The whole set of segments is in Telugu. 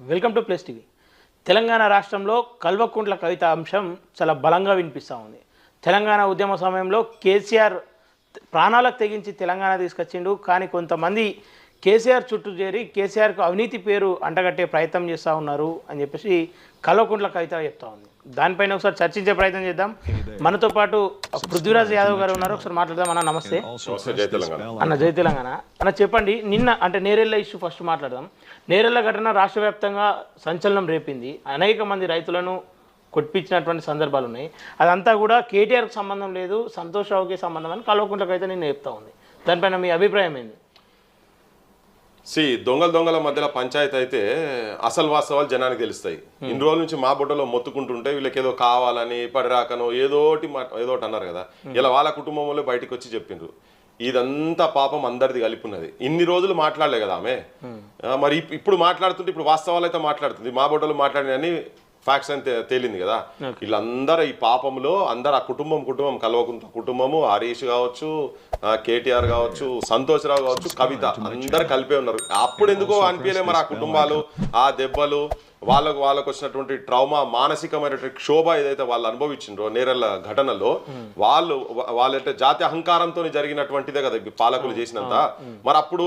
Welcome to place TV. Telangana రాష్ట్రంలో కల్వకుంట్ల కవిత అంశం చాలా బలంగా వినిపిస్తూ ఉంది. తెలంగాణ ఉద్యమ సమయంలో కేసీఆర్ ప్రాణాలకు తెగించి తెలంగాణ తీసుకొచ్చిండు. కానీ కొంతమంది కేసీఆర్ చుట్టూ చేరి కేసీఆర్కు అవినీతి పేరు అంటగట్టే ప్రయత్నం చేస్తూ ఉన్నారు అని చెప్పేసి కల్వకుంట్ల కవిత చెప్తా ఉంది. దానిపైన ఒకసారి చర్చించే ప్రయత్నం చేద్దాం. మనతో పాటు పృథ్వీరాజ్ యాదవ్ గారు ఉన్నారు. ఒకసారి మాట్లాడదాం. అన్న నమస్తే. అన్న జై తెలంగాణ. అన్న చెప్పండి. నిన్న అంటే నేరెళ్ళ ఇష్యూ ఫస్ట్ మాట్లాడదాం. నేరెళ్ళ ఘటన రాష్ట్ర వ్యాప్తంగా సంచలనం రేపింది. అనేక మంది రైతులను కొట్టించినటువంటి సందర్భాలు ఉన్నాయి. అదంతా కూడా కేటీఆర్కి సంబంధం లేదు సంతోష్ రావుకి సంబంధం అని కల్వకుంట్లకైతే నేను చెప్తా ఉంది. దానిపైన మీ అభిప్రాయం ఏంది? సి దొంగల దొంగల మధ్యలో పంచాయతీ అయితే అసలు వాస్తవాలు జనానికి తెలుస్తాయి. ఇన్ని రోజుల నుంచి మా బుట్టలో మొత్తుకుంటుంటే వీళ్ళకి ఏదో కావాలని పడిరాకనో ఏదోటి ఏదోటి అన్నారు కదా. ఇలా వాళ్ళ కుటుంబంలో బయటికి వచ్చి చెప్పిండ్రు. ఇదంతా పాపం అందరిది కలిపి ఉన్నది ఇన్ని రోజులు మాట్లాడలే కదా ఆమె. మరి ఇప్- ఇప్పుడు మాట్లాడుతుంటే ఇప్పుడు వాస్తవాలు అయితే మాట్లాడుతుంది. మా బుట్టలో మాట్లాడినని ఫ్యాక్ట్స్ అని తేలింది కదా. వీళ్ళందరూ ఈ పాపంలో అందరు ఆ కుటుంబం కుటుంబం కలవకుంట కుటుంబము హరీష్ కావచ్చు కేటీఆర్ కావచ్చు సంతోష్ రావు కావచ్చు కవిత అందరు కలిపే ఉన్నారు. అప్పుడు ఎందుకో అనిపించలే మరి ఆ కుటుంబాలు ఆ దెబ్బలు వాళ్ళకు వాళ్ళకు వచ్చినటువంటి ట్రామా మానసికమైనటువంటి క్షోభ ఏదైతే వాళ్ళు అనుభవించిండ్రో నేరల ఘటనలో వాళ్ళు వాళ్ళంటే జాతి అహంకారంతో జరిగినటువంటిదే కదా పాలకులు చేసినంత. మరి అప్పుడు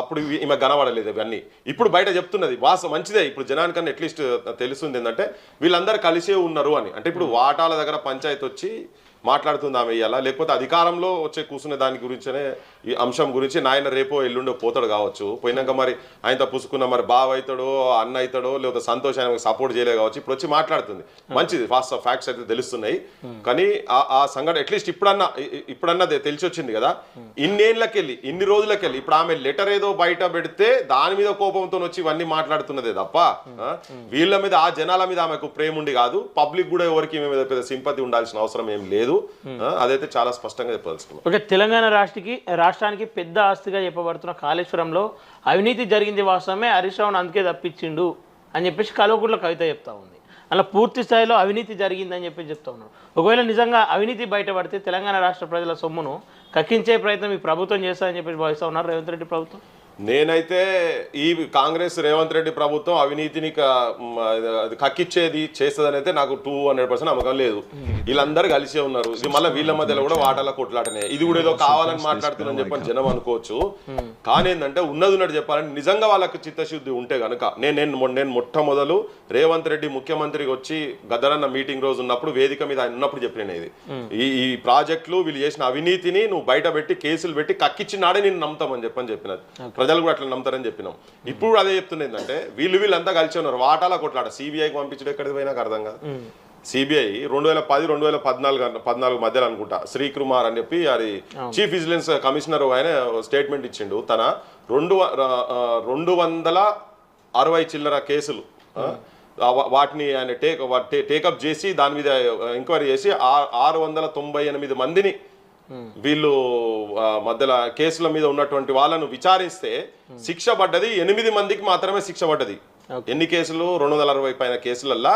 అప్పుడు ఈమె కనబడలేదు ఇవన్నీ ఇప్పుడు బయట చెప్తున్నది వాస మంచిదే. ఇప్పుడు జనానికన్నా అట్లీస్ట్ తెలుస్తుంది ఏంటంటే వీళ్ళందరూ కలిసే ఉన్నారు అని. అంటే ఇప్పుడు వాటాల దగ్గర పంచాయతీ వచ్చి మాట్లాడుతుంది ఆమె ఇవాళ లేకపోతే అధికారంలో వచ్చే కూర్చునే దాని గురించనే ఈ అంశం గురించి నాయన రేపో ఎల్లుండో పోతాడు కావచ్చు. పోయినాక మరి ఆయనతో పుసుకున్న మరి బావ అవుతాడో అన్న అవుతాడో లేకపోతే సంతోష్ ఆయన సపోర్ట్ చేయలే కావచ్చు. ఇప్పుడు వచ్చి మాట్లాడుతుంది. మంచిది. ఫాస్ట్ ఫ్యాక్ట్స్ అయితే తెలుస్తున్నాయి. కానీ ఆ- ఆ సంఘటన అట్లీస్ట్ ఇప్పుడన్నా ఇప్పుడన్నా తెలిసి వచ్చింది కదా. ఇన్నేళ్ళకెళ్ళి ఇన్ని రోజులకెళ్ళి ఇప్పుడు ఆమె లెటర్ ఏదో బయట పెడితే దాని మీద కోపంతో వచ్చి ఇవన్నీ మాట్లాడుతున్నదే తప్ప వీళ్ళ మీద ఆ జనాల మీద ఆమెకు ప్రేమ ఉండి కాదు. పబ్లిక్ కూడా ఎవరికి మీద పెద్ద సింపతి ఉండాల్సిన అవసరం ఏం లేదు. లేదు. అదైతే చాలా స్పష్టంగా చెప్పదలుచుకున్నాం. ఓకే తెలంగాణ రాష్ట్రకి రాష్ట్రానికి పెద్ద ఆస్తిగా చెప్పబడుతున్న కాళేశ్వరంలో అవినీతి జరిగింది వాస్తవమే హరీష్ రావును అందుకే తప్పించిండు అని చెప్పేసి కల్వకుంట్ల కవిత చెప్తా ఉంది. అలా పూర్తి స్థాయిలో అవినీతి జరిగిందని చెప్పి చెప్తా ఉన్నాడు ఒకవేళ నిజంగా అవినీతి బయటపడితే తెలంగాణ రాష్ట్ర ప్రజల సొమ్మును కక్కించే ప్రయత్నం ఈ ప్రభుత్వం చేస్తారని చెప్పేసి భావిస్తా ఉన్నారు రేవంత్ రెడ్డి ప్రభుత్వం. నేనైతే ఈ కాంగ్రెస్ రేవంత్ రెడ్డి ప్రభుత్వం అవినీతిని కక్కిచ్చేది చేస్తుందని అయితే నాకు టూ హండ్రెడ్ పర్సెంట్ నమ్మకం లేదు. వీళ్ళందరూ కలిసే ఉన్నారు. ఇది మళ్ళీ వీళ్ళ మధ్యలో కూడా వాటాల కొట్లాటనే. ఇది కూడా ఏదో కావాలని మాట్లాడుతున్నాను చెప్పని జనం అనుకోవచ్చు. కానీ ఏంటంటే ఉన్నది ఉన్నట్టు చెప్పాలంటే నిజంగా వాళ్ళకి చిత్తశుద్ధి ఉంటే గనుక నేను నేను నేను మొట్టమొదలు రేవంత్ రెడ్డి ముఖ్యమంత్రికి వచ్చి గద్దరన్న మీటింగ్ రోజు ఉన్నప్పుడు వేదిక మీద ఆయన ఉన్నప్పుడు చెప్పిన ఇది. ఈ ఈ ప్రాజెక్టులు వీళ్ళు చేసిన అవినీతిని నువ్వు బయట పెట్టి కేసులు పెట్టి కక్కిచ్చినాడే నేను నమ్ముతామని చెప్పని చెప్పినది. ప్రజలు కూడా అట్లా నమ్ముతారని చెప్పినాం. ఇప్పుడు అదే చెప్తున్నా ఏంటంటే వీళ్ళు వీళ్ళంతా కలిసి ఉన్నారు. వాటాల కొట్లాట. సిబిఐకి పంపించడం ఎక్కడికి పోయినా అర్థం కాదు. సిబిఐ రెండు వేల పది రెండు వేల పద్నాలుగు పద్నాలుగు మధ్యలో అనుకుంటా. శ్రీకుమార్ అని చెప్పి అది చీఫ్ విజిలెన్స్ కమిషనర్ ఆయన స్టేట్మెంట్ ఇచ్చిండు. తన రెండు రెండు వందల అరవై చిల్లర కేసులు వాటిని ఆయన టేక్ టేకప్ చేసి దాని మీద ఎంక్వైరీ చేసి ఆరు వందల తొంభై ఎనిమిది మందిని వీళ్ళు మధ్యలో కేసుల మీద ఉన్నటువంటి వాళ్ళను విచారిస్తే శిక్ష పడ్డది ఎనిమిది మందికి మాత్రమే శిక్ష పడ్డది. ఎన్ని కేసులు? రెండు వందల అరవై పైన కేసులల్లా.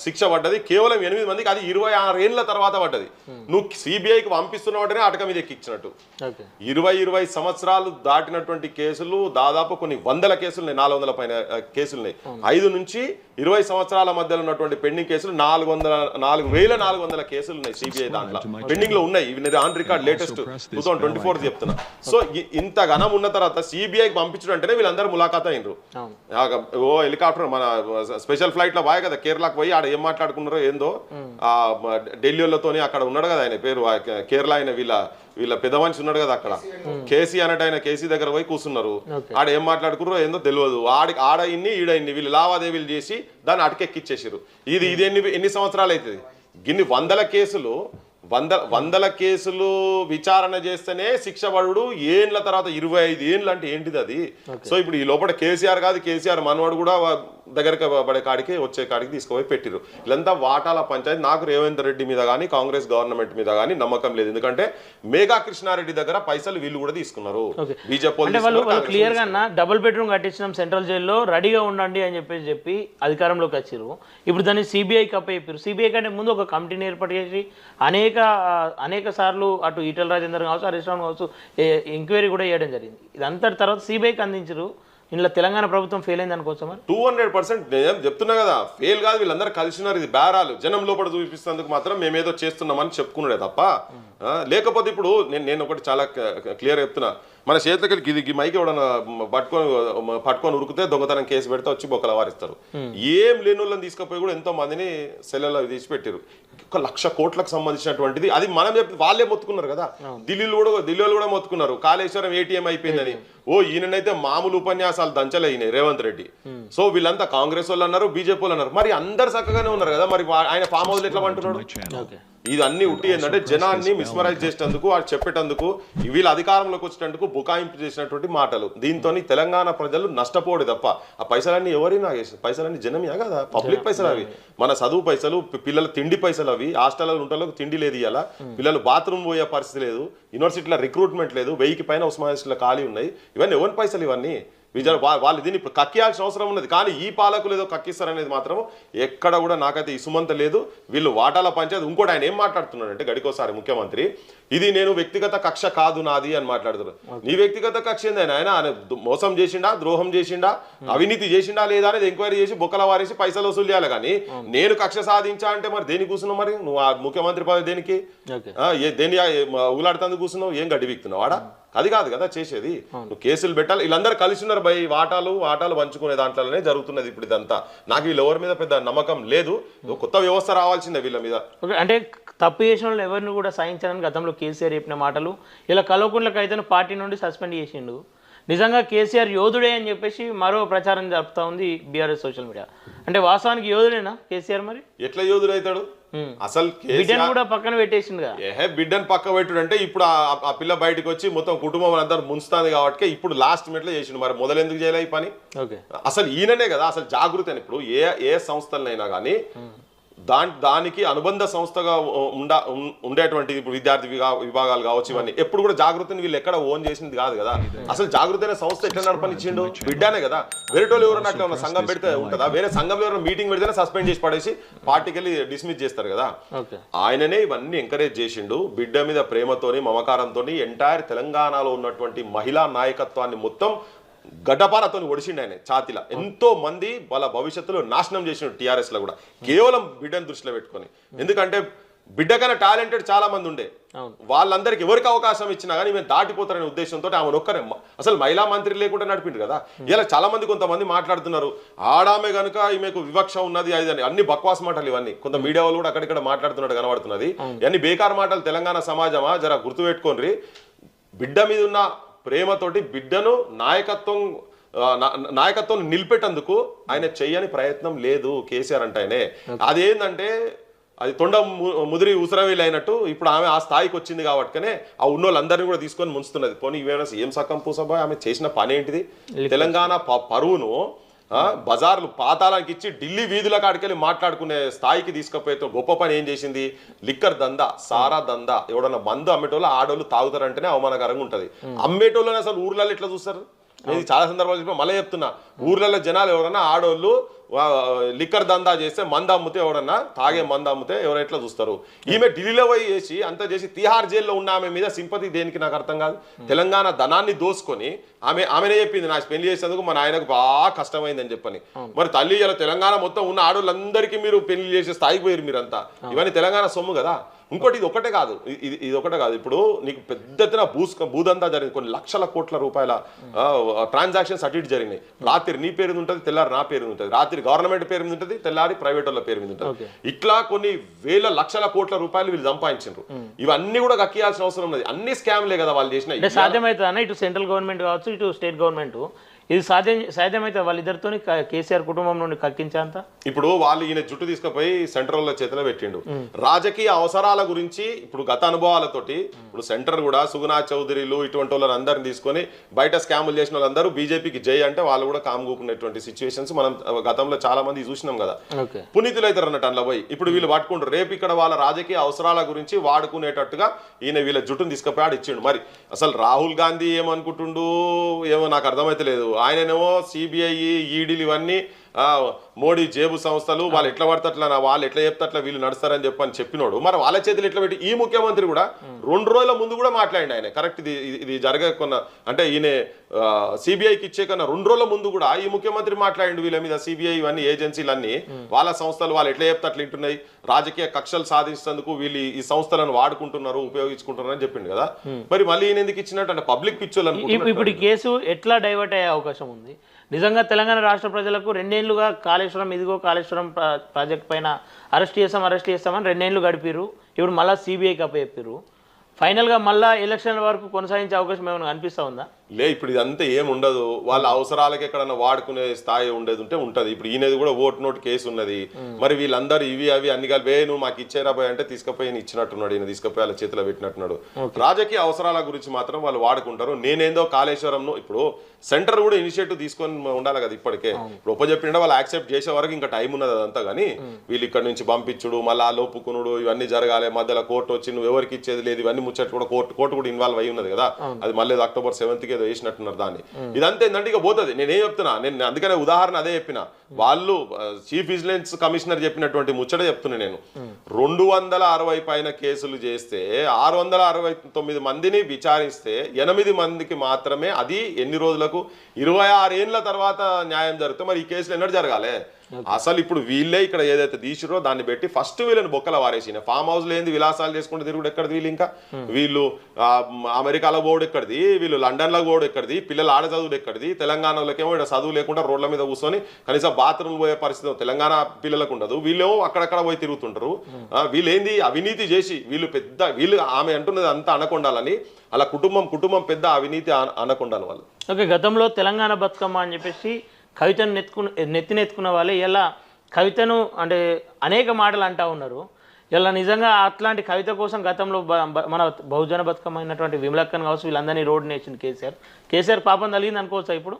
శిక్ష పడ్డది. కేవలం ఎనిమిది మందికి అది ఇరవై ఆరు ఏళ్ళ తర్వాత పడ్డది. నువ్వు సిబిఐకి పంపిస్తున్న వాటినే అటక మీద ఎక్కించినట్టు. ఇరవై ఇరవై సంవత్సరాలు దాటినటువంటి కేసులు దాదాపు కొన్ని వందల కేసులు నాలుగు వందల పైన ఆ, కేసులు ఉన్నాయి. ఐదు నుంచి ఇరవై సంవత్సరాల మధ్యలో ఉన్నటువంటి పెండింగ్ కేసులు నాలుగు వందల నాలుగు వేల నాలుగు వందల కేసులు ఉన్నాయి సిబిఐ దాంట్లో. పెండింగ్లో ఉన్నాయి. ఇవి on record latest two thousand twenty four చెప్తున్నా. సో ఇంత ఘనం ఉన్న తర్వాత సిబిఐకి పంపించడం అంటేనే వీళ్ళందరూ ములాఖాత్ అయినరు. ఓ హెలికాప్టర్ మన స్పెషల్ ఫ్లైట్లో పోయి కదా కేరళకు పోయి ఆడ ఏం మాట్లాడుకున్నారో ఏందో ఆ మ- ఢిల్లీ వాళ్ళతోని అక్కడ ఉన్నాడు కదా ఆయన పేరు కేరళ ఆయన వీళ్ళ వీళ్ళ పెద్ద మనిషి ఉన్నాడు కదా అక్కడ. కేసీ అన్నట్టు ఆయన కేసీ దగ్గర పోయి కూర్చున్నారు. ఆడ ఏం మాట్లాడుకున్నారో ఏందో తెలియదు. ఆడి ఆడ ఇన్ని ఈడ ఇన్ని. వీళ్ళు లావాదేవీలు చేసి దాన్ని అటకెక్కిచ్చేసారు ఇది ఇది ఎన్ని ఎన్ని సంవత్సరాలు అవుతుంది? గిన్ని వందల కేసులు వంద వందల కేసులు విచారణ చేస్తేనే శిక్ష పడుడు. ఏండ్ల తర్వాత ఇరవై ఐదు ఏండ్లు అంటే ఏంటిది అది? సో ఇప్పుడు ఈ లోపల కేసీఆర్ కాదు కేసీఆర్ మనవాడు కూడా దగ్గరకు పడే కాడికి వచ్చే కాడికి తీసుకుపోయి పెట్టిరు వీళ్ళంతా వాటాల పంచాయతీ. నాకు రేవంత్ రెడ్డి మీద కానీ కాంగ్రెస్ గవర్నమెంట్ మీద కానీ నమ్మకం లేదు. ఎందుకంటే మేఘా కృష్ణారెడ్డి దగ్గర పైసలు వీళ్ళు కూడా తీసుకున్నారు. బీజేపీ క్లియర్గా అన్న డబుల్ బెడ్రూమ్ కట్టించినాం సెంట్రల్ జైల్లో రెడీగా ఉండండి అని చెప్పేసి చెప్పి అధికారంలోకి వచ్చారు ఇప్పుడు దాన్ని సిబిఐకి అప్పచెప్పారు సిబిఐ కంటే ముందు ఒక కమిటీని ఏర్పాటు చేసి అనేక అనేక సార్లు అటు ఈటల రాజేందర్ కావచ్చు హరీష్ రావు కావచ్చు ఎంక్వైరీ కూడా చేయడం జరిగింది. ఇదంతా తర్వాత సిబిఐకి అందించారు ఇంట్లో తెలంగాణ ప్రభుత్వం ఫెయిల్ అయింది అనుకోవచ్చు మరి? టూ హండ్రెడ్ పర్సెంట్ నేను చెప్తున్నా కదా ఫెయిల్ కాదు వీళ్ళందరూ కలిసినారు ఇది బేరాలు. జనం లోపల చూపిస్తున్నందుకు మాత్రం మేమేదో చేస్తున్నామని చెప్పుకున్నాడే తప్ప. లేకపోతే ఇప్పుడు నేను నేను ఒకటి చాలా క్లియర్ చెప్తున్నా. మన చేతులకి ఇది మైక్ ఎవడన్నా పట్టుకొని పట్టుకొని ఉరికితే దొంగతనం కేసు పెడితే వచ్చి బొక్కల వారిస్తారు. ఏం లేని వాళ్ళని తీసుకుపోయి కూడా ఎంతో మందిని సెల్లెల్లో తీసి పెట్టారు ఒక లక్ష కోట్లకు సంబంధించినటువంటిది అది మనం చెప్పి వాళ్ళే మొత్తుకున్నారు కదా. ఢిల్లీలో కూడా ఢిల్లీలో కూడా మొత్తుకున్నారు. కాళేశ్వరం ఏటీఎం అయిపోయిందని. ఓ ఈయననైతే మామూలు ఉపన్యాసాలు దంచలే ఈయన రేవంత్ రెడ్డి. సో వీళ్ళంతా కాంగ్రెస్ వాళ్ళు అన్నారు బీజేపీ వాళ్ళు అన్నారు మరి అందరు చక్కగానే ఉన్నారు కదా మరి ఆయన ఫామ్ హౌస్ ఎట్లా అంటున్నాడు ఓకే. ఇది అన్ని ఉట్టి ఏంటంటే జనాన్ని మిస్మరైజ్ చేసేందుకు వాళ్ళు చెప్పేటందుకు వీళ్ళు అధికారంలోకి వచ్చేటందుకు బుకాయింపు చేసినటువంటి మాటలు. దీంతో తెలంగాణ ప్రజలు నష్టపోడు తప్ప ఆ పైసలన్నీ ఎవరి నాకు పైసలన్నీ జనమే కదా? పబ్లిక్ పైసలు అవి. మన చదువు పైసలు పిల్లల తిండి పైసలు అవి. హాస్టల్లో ఉంటాలో తిండి లేదు ఇవాళ పిల్లలు బాత్రూమ్ పోయే పరిస్థితి లేదు. యూనివర్సిటీలో రిక్రూట్మెంట్ లేదు. వెయ్యికి పైన ఉస్మానియాలో ఖాళీ ఉన్నాయి. ఇవన్నీ ఎవరి పైసలు ఇవన్నీ? విజయ వాళ్ళు దీన్ని ఇప్పుడు కక్కియాల్సిన అవసరం ఉన్నది. కానీ ఈ పాలకులు ఏదో కక్కిస్తారనేది మాత్రం ఎక్కడ కూడా నాకైతే ఇసుమంత లేదు. వీళ్ళు వాటాల పంచాయతీ ఇంకోటి ఆయన ఏం మాట్లాడుతున్నాడంటే గడికోసారి ముఖ్యమంత్రి ఇది నేను వ్యక్తిగత కక్ష కాదు నాది అని మాట్లాడుతున్నాడు నీ వ్యక్తిగత కక్ష ఏంది ఆయన? ఆయన మోసం చేసిండా ద్రోహం చేసిండా అవినీతి చేసిండా లేదా అనేది ఎంక్వైరీ చేసి బొక్కల వారేసి పైసలు వసూలు చేయాలి కానీ నేను కక్ష సాధించా అంటే మరి దేని కూర్చున్నావు మరి? నువ్వు ఆ ముఖ్యమంత్రి పదవి దేనికి? దేని ఊలాడుతందుకు కూర్చున్నావు? ఏం గడ్డి వీక్తున్నావు ఆడ? అది కాదు కదా చేసేది. నువ్వు కేసులు పెట్టాలి. వీళ్ళందరూ కలిసి ఉన్నారు బై వాటాలు వాటాలు పంచుకునే దాంట్లోనే జరుగుతున్నది ఇప్పుడు ఇదంతా. నాకు వీళ్ళు ఎవరి మీద పెద్ద నమ్మకం లేదు. కొత్త వ్యవస్థ రావాల్సిందే వీళ్ళ మీద. అంటే తప్పు చేసిన వాళ్ళు ఎవరిని కూడా సాధించాలని గతంలో కేసీఆర్ చెప్పిన మాటలు. ఇలా కల్వకుంట్లకు అయితే పార్టీ నుండి సస్పెండ్ చేసిండు. నిజంగా కేసీఆర్ యోధుడే అని చెప్పేసి మరో ప్రచారం జరుపుతా ఉంది బీఆర్ఎస్ సోషల్ మీడియా. అంటే వాస్తవానికి యోధుడేనా కేసీఆర్ మరి? ఎట్లా యోధుడు అవుతాడు అసలు బిడ్డను కూడా పక్కన పెట్టేసిండుగా. ఏహే బిడ్డను పక్క పెట్టుడు అంటే ఇప్పుడు ఆ- పిల్ల బయటకు వచ్చి మొత్తం కుటుంబం అంతా ముంచుతాంది కాబట్టి ఇప్పుడు లాస్ట్ మినిట్లో చేసిండు. మరి మొదలు ఎందుకు చేయలే ఈ పని? ఓకే అసలు ఈయననే కదా అసలు జాగృతి అని ఇప్పుడు ఏ ఏ సంస్థలనైనా కానీ దాని దానికి అనుబంధ సంస్థగా ఉండ ఉండేటువంటి ఇప్పుడు విద్యార్థి విభాగాలు కావచ్చు ఇవన్నీ. ఎప్పుడు కూడా జాగృతిని వీళ్ళు ఎక్కడ ఓన్ చేసింది కాదు కదా. అసలు జాగృతి అనే సంస్థ ఎట్లా నడపనిచ్చిండు? బిడ్డానే కదా. వేరే వాళ్ళు ఎవరైనా అట్లా ఉన్న సంఘం పెడితే ఉంటుందా? వేరే సంఘంలో ఎవరైనా మీటింగ్ పెడితేనే సస్పెండ్ చేసి పడేసి పార్టీకి వెళ్ళి డిస్మిస్ చేస్తారు కదా. ఆయననే ఇవన్నీ ఎంకరేజ్ చేసిండు. బిడ్డ మీద ప్రేమతోని మమకారంతోని ఎంటైర్ తెలంగాణలో ఉన్నటువంటి మహిళా నాయకత్వాన్ని మొత్తం గడ్డపారతో ఒడిసిండు ఆయన ఛాతిలా. ఎంతో మంది వాళ్ళ భవిష్యత్తులో నాశనం చేసిండు టీఆర్ఎస్లో కూడా. కేవలం బిడ్డను దృష్టిలో పెట్టుకొని. ఎందుకంటే బిడ్డ కన్నా టాలెంటెడ్ చాలా మంది ఉండే. వాళ్ళందరికి ఎవరికి అవకాశం ఇచ్చినా కానీ మేము దాటిపోతారనే ఉద్దేశంతో ఆమె ఒక్కరే అసలు మహిళా మంత్రి లేకుండా నడిపిండు కదా. ఇలా చాలా మంది కొంతమంది మాట్లాడుతున్నారు. ఆడామె గనుక ఈమెకు వివక్ష ఉన్నది అది అని. అన్ని బక్వాస్ మాటలు ఇవన్నీ. కొంత మీడియా వాళ్ళు కూడా అక్కడిక్కడ మాట్లాడుతున్నట్టు కనబడుతున్నది. ఇవన్నీ బేకార్ మాటలు తెలంగాణ సమాజమా? జర గుర్తుపెట్టుకోండి. బిడ్డ మీద ఉన్న ప్రేమతోటి బిడ్డను నాయకత్వం నాయకత్వం నిలిపేటందుకు ఆయన చెయ్యని ప్రయత్నం లేదు కేసీఆర్ అంటే ఆయనే అదేంటంటే అది తొండ ముదిరి ఉసరవేలు అయినట్టు ఇప్పుడు ఆమె ఆ స్థాయికి వచ్చింది కాబట్టినే ఆ ఉన్నోళ్ళందరినీ కూడా తీసుకొని ముంచుతున్నది. పోనీ ఇవేమైనా ఏం సక్కం పూసబోయ్ ఆమె చేసిన పని ఏంటిది తెలంగాణ పరువును బజార్లు పాతాళానికి ఇచ్చి ఢిల్లీ వీధుల కాడికెళ్ళి మాట్లాడుకునే స్థాయికి తీసుకుపోతే గొప్ప పని ఏం చేసింది? లిక్కర్ దందా సారా దందా ఎవడన్నా మందు అమ్మేటోళ్ళు ఆడోళ్ళు తాగుతారంటేనే అవమానకరంగా ఉంటది. అమ్మేటోళ్ళని అసలు ఊర్లలో ఎట్లా చూస్తారు? నేను ఇది చాలా సందర్భాలు చెప్పిన మళ్ళీ చెప్తున్నా ఊర్లలో జనాలు ఎవరన్నా ఆడోళ్ళు లిక్కర్ దందా చేస్తే మంద అమ్మితే ఎవరన్నా తాగే మంద అమ్మితే ఎవరు ఎట్లా చూస్తారు? ఈమె ఢిల్లీలో పోయి చేసి అంత చేసి తిహార్ జైల్లో ఉన్న ఆమె మీద సింపతి దేనికి నాకు అర్థం కాదు. తెలంగాణ ధనాన్ని దోసుకొని ఆమె ఆమెనే చెప్పింది నాకు పెళ్ళి చేసేందుకు మా నాయనకు బాగా కష్టమైందని చెప్పని. మరి తల్లి ఇలా తెలంగాణ మొత్తం ఉన్న ఆడోళ్ళందరికీ మీరు పెళ్ళి చేసే స్థాయికి పోయారు మీరంతా. ఇవన్నీ తెలంగాణ సొమ్ము కదా. ఇంకోటి ఇది ఒకటే కాదు. ఇది ఇది ఒకటే కాదు. ఇప్పుడు నీకు పెద్ద ఎత్తున భూస్ భూదందా జరిగింది. కొన్ని లక్షల కోట్ల రూపాయల ట్రాన్సాక్షన్స్ అటు ఇటు జరిగినాయి. రాత్రి నీ పేరు మీద ఉంటుంది తెల్లారి నా పేరు మీద ఉంటుంది. రాత్రి గవర్నమెంట్ పేరు మీద ఉంటుంది తెల్లారి ప్రైవేట్ వాళ్ళ పేరు మీద ఉంటుంది. ఇట్లా కొన్ని వేల లక్షల కోట్ల రూపాయలు వీళ్ళు సంపాదించారు ఇవన్నీ కూడా కక్కియాల్సిన అవసరం ఉన్నది అన్ని స్కామ్లే కదా వాళ్ళు చేసిన. సాధ్యమవుతుంది అన్న ఇటు సెంట్రల్ గవర్నమెంట్ కావచ్చు ఇటు స్టేట్ గవర్నమెంట్ ఇది సాధ్యం సాధ్యమైతే వాళ్ళిద్దరితో కేసీఆర్ కుటుంబం నుండి కక్కించేంత ఇప్పుడు వాళ్ళు ఈయన జుట్టు తీసుకుపోయి సెంట్రల్ చేతిలో పెట్టిండు. రాజకీయ అవసరాల గురించి ఇప్పుడు గత అనుభవాలతోటి ఇప్పుడు సెంటర్ కూడా సుగుణా చౌదరిలు ఇటువంటి వాళ్ళని అందరిని తీసుకొని బయట స్కాములు చేసిన వాళ్ళందరూ బీజేపీకి జై అంటే వాళ్ళు కూడా కాముకునేటువంటి సిచ్యువేషన్స్ మనం గతంలో చాలా మంది చూసినాం కదా. పునీతులు అవుతారు అన్నట్టు అందులో పోయి ఇప్పుడు వీళ్ళు పట్టుకుంటారు రేపు ఇక్కడ వాళ్ళ రాజకీయ అవసరాల గురించి వాడుకునేటట్టుగా ఈయన వీళ్ళ జుట్టును తీసుకుపోయి ఆడ ఇచ్చిండు. మరి అసలు రాహుల్ గాంధీ ఏమనుకుంటుండు? ఏమో నాకు అర్థమైతే లేదు. ఆయననేమో సిబిఐ ఈడీలు ఇవన్నీ మోడీ జేబు సంస్థలు వాళ్ళు ఎట్లా పడితే అట్లా నా వాళ్ళు ఎట్లా చెప్తే అట్లా వీళ్ళు నడుస్తారని చెప్పని చెప్పినోడు. మరి వాళ్ళ చేతులు ఎట్లా పెట్టి ఈ ముఖ్యమంత్రి కూడా రెండు రోజుల ముందు కూడా మాట్లాడిండు ఆయన. కరెక్ట్ ఇది ఇది- జరగకున్న అంటే ఈయన సిబిఐకి ఇచ్చే కన్నా రెండు రోజుల ముందు కూడా ఈ ముఖ్యమంత్రి మాట్లాడిండు వీళ్ళ మీద సిబిఐ ఇవన్నీ ఏజెన్సీలన్నీ. వాళ్ళ సంస్థలు వాళ్ళు ఎట్లా చెప్తే అట్లా వింటున్నాయి. రాజకీయ కక్షలు సాధించేందుకు వీళ్ళు ఈ- సంస్థలను వాడుకుంటున్నారు ఉపయోగించుకుంటున్నారు అని చెప్పిండు కదా. మరి మళ్ళీ ఈయన ఎందుకు ఇచ్చినట్టు అంటే పబ్లిక్ పిక్చర్లు ఇప్- ఇప్పుడు కేసు ఎట్లా డైవర్ట్ అయ్యే అవకాశం ఉంది? నిజంగా తెలంగాణ రాష్ట్ర ప్రజలకు రెండేళ్ళుగా కాళేశ్వరం ఇదిగో కాళేశ్వరం ప్రాజెక్ట్ పైన అరెస్ట్ చేస్తాం అరెస్ట్ చేస్తామని రెండేళ్ళు గడిపిర్రు. ఇప్పుడు మళ్ళీ సిబిఐకి అప్పచెప్పారు ఫైనల్గా మళ్ళీ ఎలక్షన్ వరకు కొనసాగించే అవకాశం ఏమైనా అనిపిస్తూ ఉందా? లే ఇప్పుడు ఇదంతా ఏం ఉండదు. వాళ్ళ అవసరాలకి ఎక్కడన్నా వాడుకునే స్థాయి ఉండేది ఉంటే ఉంటది. ఇప్పుడు ఈయనది కూడా ఓటు నోటు కేసు ఉన్నది. మరి వీళ్ళందరూ ఇవి అవి అన్ని కలిపి "ఏ, నువ్వు మాకు ఇచ్చేరా పోయి అంటే తీసుకుపోయి ఇచ్చినట్టున్నాడు. ఈయన తీసుకుపోయి వాళ్ళ చేతిలో పెట్టినట్టున్నాడు. రాజకీయ అవసరాల గురించి మాత్రం వాళ్ళు వాడుకుంటారు. నేనేందో కాళేశ్వరంను ఇప్పుడు సెంటర్ కూడా ఇనిషియేటివ్ తీసుకొని ఉండాలి కదా ఇప్పటికే. ఇప్పుడు ఉపజెప్పిండే వాళ్ళు యాక్సెప్ట్ చేసే వరకు ఇంకా టైం ఉన్నది అదంతా కానీ వీళ్ళు ఇక్కడ నుంచి పంపించుడు మళ్ళీ ఆ లోపుకునుడు ఇవన్నీ జరగాలి. మధ్యలో కోర్టు వచ్చి నువ్వు ఎవరికి ఇచ్చేది లేదు. ఇవన్నీ ముచ్చట్లు కూడా కోర్టు కోర్టు కూడా ఇన్వాల్వ్ అయి ఉన్నది కదా. అది మళ్ళీ అక్టోబర్ సెవెంత్కి ఏదో వేసినట్టున్నారు దాన్ని. ఇదంతా ఏంటంటే ఇక పోతుంది. నేనేం చెప్తున్నా? నేను అందుకనే ఉదాహరణ అదే చెప్పిన. వాళ్ళు చీఫ్ విజిలెన్స్ కమిషనర్ చెప్పినటువంటి ముచ్చట చెప్తున్నా నేను. రెండు వందల అరవై పైన కేసులు చేస్తే ఆరు వందల అరవై తొమ్మిది మందిని విచారిస్తే ఎనిమిది మందికి మాత్రమే అది ఎన్ని రోజులకు? ఇరవై ఆరు ఏళ్ళ తర్వాత న్యాయం జరిగితే మరి ఈ కేసులు ఎన్నడూ జరగాలి. అసలు ఇప్పుడు వీళ్ళే ఇక్కడ ఏదైతే తీసిరో దాన్ని పెట్టి ఫస్ట్ వీళ్ళని బొక్కల వారేసిన. ఫామ్ హౌస్ లేని విలాసాలు చేసుకుంటే తిరుగుడు ఎక్కడిది వీళ్ళు ఇంకా? వీళ్ళు అమెరికాలో పోడు ఎక్కడిది? వీళ్ళు లండన్ లో ఎక్కడిది పిల్లలు ఆడ చదువులు ఎక్కడిది తెలంగాణలోకేమో ఇక్కడ చదువు లేకుండా రోడ్ల మీద కూర్చొని కనీసం బాత్రూమ్ పోయే పరిస్థితి తెలంగాణ పిల్లలకు ఉండదు. వీళ్ళేమో అక్కడక్కడ పోయి తిరుగుతుంటారు. వీళ్ళేంది? అవినీతి చేసి వీళ్ళు పెద్ద వీళ్ళు ఆమె అంటున్నది అంతా అనకొండాలని అలా కుటుంబం కుటుంబం పెద్ద అవినీతి అన- అనకొండాలి వాళ్ళు. ఓకే గతంలో తెలంగాణ బతుకమ్మ అని చెప్పేసి కవితను నెత్తుకున్న నెత్తినెత్తుకున్న వాళ్ళే ఇలా కవితను అంటే అనేక మాటలు అంటా ఉన్నారు. ఇలా నిజంగా అట్లాంటి కవిత కోసం గతంలో మన బహుజన బతుకమ్మ అయినటువంటి విమలక్కన్ కావచ్చు వీళ్ళందరినీ రోడ్డు నేర్చింది కేసీఆర్. కేసీఆర్ పాపం తగిలింది అనుకోవచ్చా ఇప్పుడు?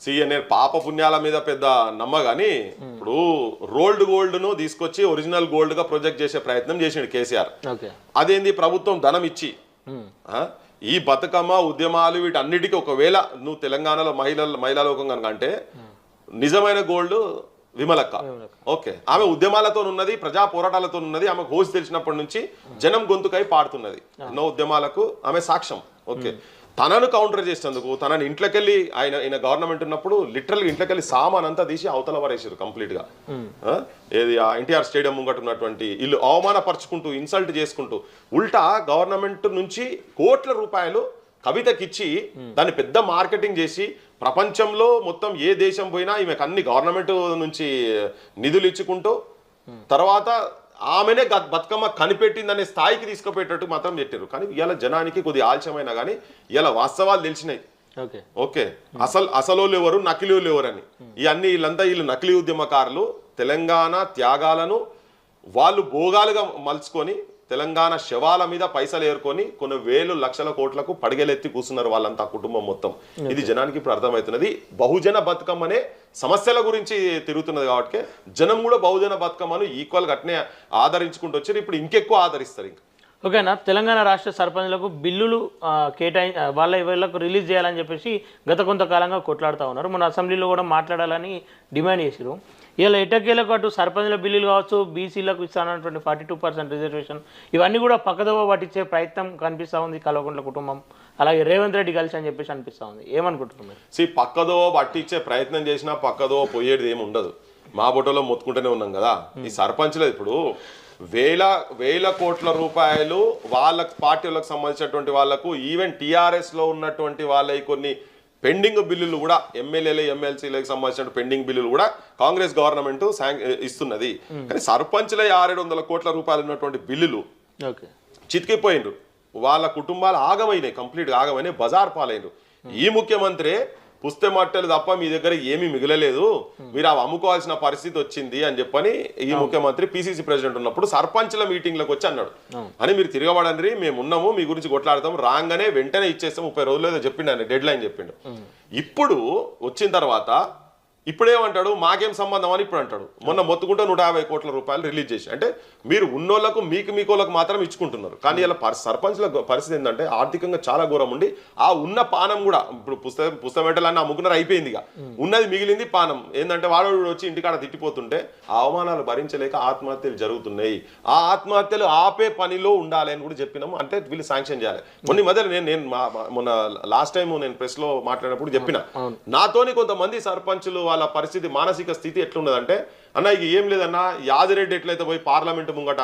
సిఎన్ఏ పాప పుణ్యాల మీద పెద్ద నమ్మ గాని ఇప్పుడు రోల్డ్ గోల్డ్ను తీసుకొచ్చి ఒరిజినల్ గోల్డ్గా ప్రొజెక్ట్ చేసే ప్రయత్నం చేసిండు కేసీఆర్. ఓకే. అదేంది ప్రభుత్వం ధనం ఇచ్చి? ఆ? ఈ బతుకమ్మ ఉద్యమాలు వీటన్నిటికీ ఒకవేళ నువ్వు తెలంగాణలో మహిళల మహిళా లోకం కనుక అంటే నిజమైన గోల్డ్ విమలక్క. ఓకే. ఆమె ఉద్యమాలతో ఉన్నది ప్రజా పోరాటాలతో ఉన్నది ఆమె హోస్ తెలిసినప్పటి నుంచి జనం గొంతుకై పాడుతున్నది. ఎన్నో ఉద్యమాలకు ఆమె సాక్ష్యం. ఓకే. తనను కౌంటర్ చేసినందుకు తనని ఇంట్లోకెళ్ళి ఆయన ఆయన గవర్నమెంట్ ఉన్నప్పుడు లిటరల్ ఇంట్లోకెళ్ళి సామాన్ అంతా తీసి అవతల వారేసారు కంప్లీట్గా? ఏది ఆ ఎన్టీఆర్ స్టేడియం ముంగట ఉన్నటువంటి ఇల్లు అవమానపరుచుకుంటూ ఇన్సల్ట్ చేసుకుంటూ ఉల్టా గవర్నమెంట్ నుంచి కోట్ల రూపాయలు కవితకిచ్చి దాన్ని పెద్ద మార్కెటింగ్ చేసి ప్రపంచంలో మొత్తం ఏ దేశం పోయినా ఈమెకు అన్ని గవర్నమెంట్ నుంచి నిధులు ఇచ్చుకుంటూ తర్వాత ఆమెనే బతుకమ్మ కనిపెట్టిందనే స్థాయికి తీసుకుపోయేటట్టు మాత్రం పెట్టారు కానీ ఇవాళ జనానికి కొద్ది ఆలస్యమైనా కానీ ఇవాళ వాస్తవాలు తెలిసినాయి. ఓకే. ఓకే. అసలు అసలోళ్ళు ఎవరు నకిలీలు ఎవరని. ఇవన్నీ వీళ్ళంతా వీళ్ళు నకిలీ ఉద్యమకారులు. తెలంగాణ త్యాగాలను వాళ్ళు భోగాలుగా మలుచుకొని తెలంగాణ శవాల మీద పైసలు ఏరుకొని కొన్ని వేలు లక్షల కోట్లకు పడిగెలెత్తి కూర్చున్నారు వాళ్ళంతా కుటుంబం మొత్తం. ఇది జనానికి ఇప్పుడు అర్థమవుతున్నది. బహుజన బతుకమ్మనే సమస్యల గురించి తిరుగుతున్నది కాబట్టి జనం కూడా బహుజన బతుకమ్మను ఈక్వల్గా అట్నే ఆదరించుకుంటూ వచ్చారు. ఇప్పుడు ఇంకెక్కువ ఆదరిస్తారు ఇంకా. ఓకేనా తెలంగాణ రాష్ట్ర సర్పంచ్లకు బిల్లులు కేటాయి వాళ్ళ వీళ్ళకు రిలీజ్ చేయాలని చెప్పేసి గత కొంతకాలంగా కొట్లాడుతూ ఉన్నారు. మన అసెంబ్లీలో కూడా మాట్లాడాలని డిమాండ్ చేశారు ఇలా ఎటకేలకు అటు సర్పంచ్ల బిల్లులు కావచ్చు బీసీలకు ఇస్తానన్నటువంటి ఫార్టీ టూ పర్సెంట్ రిజర్వేషన్ ఇవన్నీ కూడా పక్కదోవ పట్టించే ప్రయత్నం కనిపిస్తూ ఉంది కల్వకుంట్ల కుటుంబం. అలాగే రేవంత్ రెడ్డి కలిసి అని చెప్పేసి అనిపిస్తూ ఉంది. ఏమనుకుంటున్నారు సి పక్కదో పట్టించే ప్రయత్నం చేసినా పక్కదో పోయేది ఏమి ఉండదు. మా బొట్టలో మొత్తుకుంటూనే ఉన్నాం కదా. ఈ సర్పంచ్లు ఇప్పుడు వేల వేల కోట్ల రూపాయలు వాళ్ళ పార్టీలకు సంబంధించినటువంటి వాళ్ళకు ఈవెన్ టీఆర్ఎస్లో ఉన్నటువంటి వాళ్ళ కొన్ని పెండింగ్ బిల్లులు కూడా ఎమ్మెల్యేలు ఎమ్మెల్సీలకు సంబంధించిన పెండింగ్ బిల్లులు కూడా కాంగ్రెస్ గవర్నమెంట్ ఇస్తున్నది. కానీ సర్పంచ్ల ఆరేడు వందల కోట్ల రూపాయలు ఉన్నటువంటి బిల్లులు చితికిపోయిండ్రు. వాళ్ళ కుటుంబాలు ఆగమైనాయి కంప్లీట్గా ఆగమైనాయి బజార్ పాలైనరు ఈ ముఖ్యమంత్రి పుస్తే మట్టలు తప్ప మీ దగ్గర ఏమీ మిగలలేదు. మీరు అవి అమ్ముకోవాల్సిన పరిస్థితి వచ్చింది అని చెప్పని ఈ ముఖ్యమంత్రి పిసిసి ప్రెసిడెంట్ ఉన్నప్పుడు సర్పంచ్ల మీటింగ్లకు వచ్చి అన్నాడు. అని మీరు తిరగబడండి మేము ఉన్నాము మీ గురించి కొట్లాడతాం రాగానే వెంటనే ఇచ్చేస్తాం ముప్పై రోజులు ఏదో చెప్పిండు ఆయన డెడ్ లైన్ చెప్పిండు ఇప్పుడు వచ్చిన తర్వాత ఇప్పుడేమంటాడు? మాకేం సంబంధం అని ఇప్పుడు అంటాడు. మొన్న మొత్తుకుంటే నూట యాభై కోట్ల రూపాయలు రిలీజ్ చేసి అంటే మీరు ఉన్నోళ్ళకు మీకు మీకోళ్ళకు మాత్రం ఇచ్చుకుంటున్నారు. కానీ ఇలా సర్పంచ్ల పరిస్థితి ఏంటంటే ఆర్థికంగా చాలా ఘోరం ఉండి ఆ ఉన్న పానం కూడా ఇప్పుడు పుస్తకం పుస్తకం పెట్టాలని అమ్ముకున్నారు అయిపోయింది ఇక. ఉన్నది మిగిలింది పానం. ఏంటంటే వాడు వచ్చి ఇంటికాడ తిట్టిపోతుంటే ఆ అవమానాలు భరించలేక ఆత్మహత్యలు జరుగుతున్నాయి. ఆ ఆత్మహత్యలు ఆపే పనిలో ఉండాలి అని కూడా చెప్పినాము. అంటే వీళ్ళు శాంక్షన్ చేయాలి. మొన్న ఈ మధ్యలో నేను నేను మొన్న లాస్ట్ టైం నేను ప్రెస్లో మాట్లాడినప్పుడు చెప్పిన. నాతోని కొంతమంది సర్పంచులు వాళ్ళ పరిస్థితి మానసిక స్థితి ఎట్లున్నదంటే అన్న ఇక ఏం లేదన్నా యాదిరెడ్డి ఎట్లయితే పోయి పార్లమెంట్ ముంగట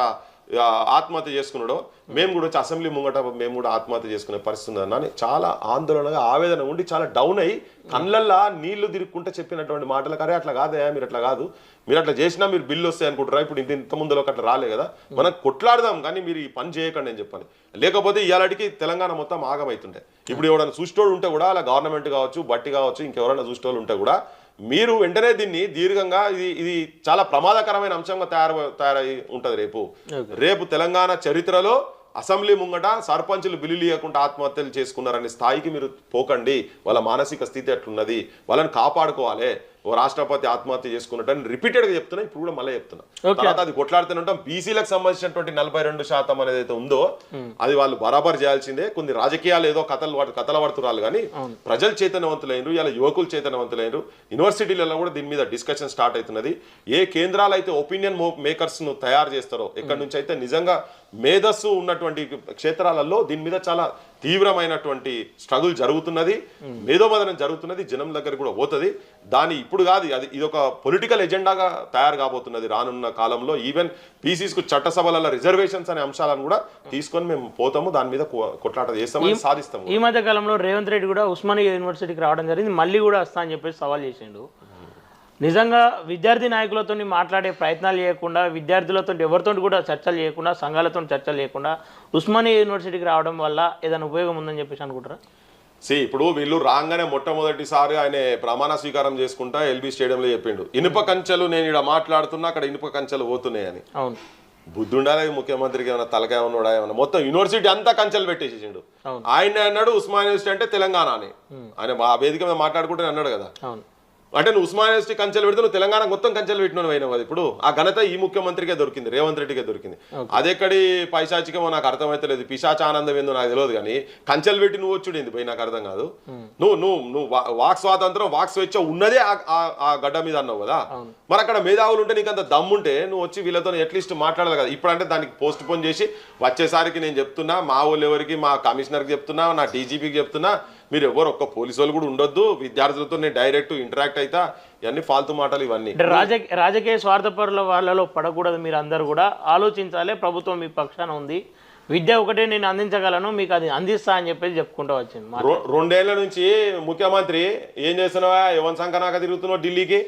ఆత్మహత్య చేసుకున్నాడో మేము కూడా వచ్చి అసెంబ్లీ ముంగట మేము కూడా ఆత్మహత్య చేసుకునే పరిస్థితి ఉందన్న అని చాలా ఆందోళనగా ఆవేదన ఉండి చాలా డౌన్ అయ్యి కళ్ళల్లా నీళ్ళు తిరుక్కుంటే చెప్పినటువంటి మాటలు కరే అట్లా కాదయా మీరు అట్లా కాదు. మీరు అట్లా చేసినా మీరు బిల్లు వస్తాయి అనుకుంటారా ఇప్పుడు ఇంత ఇంత ముందులోకి అట్లా రాలే కదా. మనం కొట్లాడదాం కానీ మీరు ఈ పని చేయకండి అని చెప్పాలి లేకపోతే ఇవాళకి తెలంగాణ మొత్తం ఆగమవుతుండే ఇప్పుడు ఎవరైనా చూసేటోడు ఉంటే కూడా అలా గవర్నమెంట్ కావచ్చు బట్టి కావచ్చు ఇంకెవరైనా చూసేటోళ్ళు ఉంటే కూడా మీరు వెంటనే దీన్ని దీర్ఘంగా ఇది ఇది చాలా ప్రమాదకరమైన అంశంగా తయారు తయారై ఉంటది రేపు. రేపు తెలంగాణ చరిత్రలో అసెంబ్లీ ముంగట సర్పంచులు బిల్లు ఇవ్వకుండా ఆత్మహత్యలు చేసుకున్నారనే స్థాయికి మీరు పోకండి. వాళ్ళ మానసిక స్థితి ఎట్లున్నది వాళ్ళని కాపాడుకోవాలి. ఓ రాష్ట్రపతి ఆత్మహత్య చేసుకున్నట్టు రిపీటెడ్గా చెప్తున్నా ఇప్పుడు కూడా మళ్ళీ చెప్తున్నా. తర్వాత అది కొట్లాడుతూనే ఉంటాం. బీసీలకు సంబంధించినటువంటి నలభై రెండు శాతం అనేది అయితే ఉందో అది వాళ్ళు బరాబర్ చేయాల్సిందే. కొన్ని రాజకీయాలు ఏదో కథలు కథల పడుతున్నారు కానీ ప్రజలు చైతన్యవంతులైనరు ఇలా యువకులు చైతన్యవంతులైనరు యూనివర్సిటీలలో కూడా దీని మీద డిస్కషన్ స్టార్ట్ అవుతున్నది. ఏ కేంద్రాలు అయితే ఒపీనియన్ మేకర్స్ను తయారు చేస్తారో ఎక్కడి నుంచి అయితే నిజంగా మేధస్సు ఉన్నటువంటి క్షేత్రాలలో దీని మీద చాలా తీవ్రమైనటువంటి స్ట్రగుల్ జరుగుతున్నది. మేధోమదనం జరుగుతున్నది జనం దగ్గర కూడా పోతుంది. దాని ఇప్పుడు కాదు అది ఇది ఒక పొలిటికల్ ఎజెండాగా తయారు కాబోతున్నది రానున్న కాలంలో. ఈవెన్ పీసీస్కు చట్టసభలలో రిజర్వేషన్స్ అనే అంశాలను కూడా తీసుకొని మేము పోతాము దాని మీద కొట్లాట చేస్తాము సాధిస్తాము. ఈ మధ్య కాలంలో రేవంత్ రెడ్డి కూడా ఉస్మానియా యూనివర్సిటీకి రావడం జరిగింది. మళ్ళీ కూడా వస్తా అని చెప్పేసి సవాల్ చేసిండు. నిజంగా విద్యార్థి నాయకులతో మాట్లాడే ప్రయత్నాలు చేయకుండా విద్యార్థులతో ఎవరితో కూడా చర్చలు చేయకుండా సంఘాలతో చర్చలు చేయకుండా ఉస్మానియా యూనివర్సిటీకి రావడం వల్ల ఏదైనా ఉపయోగం ఉందని చెప్పేసి అనుకుంటారా సి ఇప్పుడు వీళ్ళు రాగానే మొట్టమొదటిసారి ఆయన ప్రమాణ స్వీకారం చేసుకుంటా ఎల్బీ స్టేడియంలో చెప్పిండు. ఇనుప కంచెలు నేను ఇక్కడ మాట్లాడుతున్నా అక్కడ ఇనుప కంచెలు పోతున్నాయని. అవును. బుద్ధుండాలి ముఖ్యమంత్రికి ఏమైనా తలకాయ ఉన్నాడా ఏమన్నా? మొత్తం యూనివర్సిటీ అంతా కంచెలు పెట్టేసేసిండు. ఆయన అన్నాడు ఉస్మాన్ యూనివర్సిటీ అంటే తెలంగాణ అని ఆయన ఆ వేదిక మీద మాట్లాడుకుంటే అన్నాడు కదా. అంటే నువ్వు ఉస్మాన్ యూనివర్సిటీ కంచెలు పెడితే నువ్వు తెలంగాణ మొత్తం కంచెలు పెట్టినవు అయినావు కదా ఇప్పుడు. ఆ ఘనత ఈ ముఖ్యమంత్రికే దొరికింది రేవంత్ రెడ్డికే దొరికింది. అదెక్కడి పైశాచికమో నాకు అర్థమైతలేదు పిశాచ ఆనందం ఏందో నాకు తెలియదు కానీ కంచెలు పెట్టి నువ్వు వచ్చుడేంది పోయి నాకు అర్థం కాదు. నువ్వు నువ్వు నువ్వు వాక్ స్వాతంత్రం వాక్ స్వేచ్ఛ ఉన్నదే ఆ- గడ్డ మీద అన్నావు కదా. మరి అక్కడ మేధావులు ఉంటే నీకు అంత దమ్ముంటే నువ్వు వచ్చి వీళ్ళతో అట్లీస్ట్ మాట్లాడాలి కదా. ఇప్పుడంటే దానికి పోస్ట్ పోన్ చేసి వచ్చేసరికి నేను చెప్తున్నా మా వాళ్ళు ఎవరికి మా కమిషనర్కి చెప్తున్నా నా డీజీపీకి చెప్తున్నా మీరు ఎవరు ఒక్క పోలీసు వాళ్ళు కూడా ఉండొద్దు. విద్యార్థులతో నేను డైరెక్ట్ ఇంటరాక్ట్ అవుతా ఇవన్నీ ఫాల్తు మాటలు ఇవన్నీ. రాజకీయ రాజకీయ స్వార్థపరుల వాళ్ళలో పడకూడదు మీరు అందరూ కూడా. ఆలోచించాలి ప్రభుత్వం మీ పక్షాన ఉంది. విద్య ఒకటే నేను అందించగలను మీకు అది అందిస్తా అని చెప్పేసి చెప్పుకుంటూ వచ్చింది రెండేళ్ళ నుంచి ముఖ్యమంత్రి ఏం చేస్తున్నావా? ఎవరి సంకనాక తిరుగుతున్నావు ఢిల్లీకి?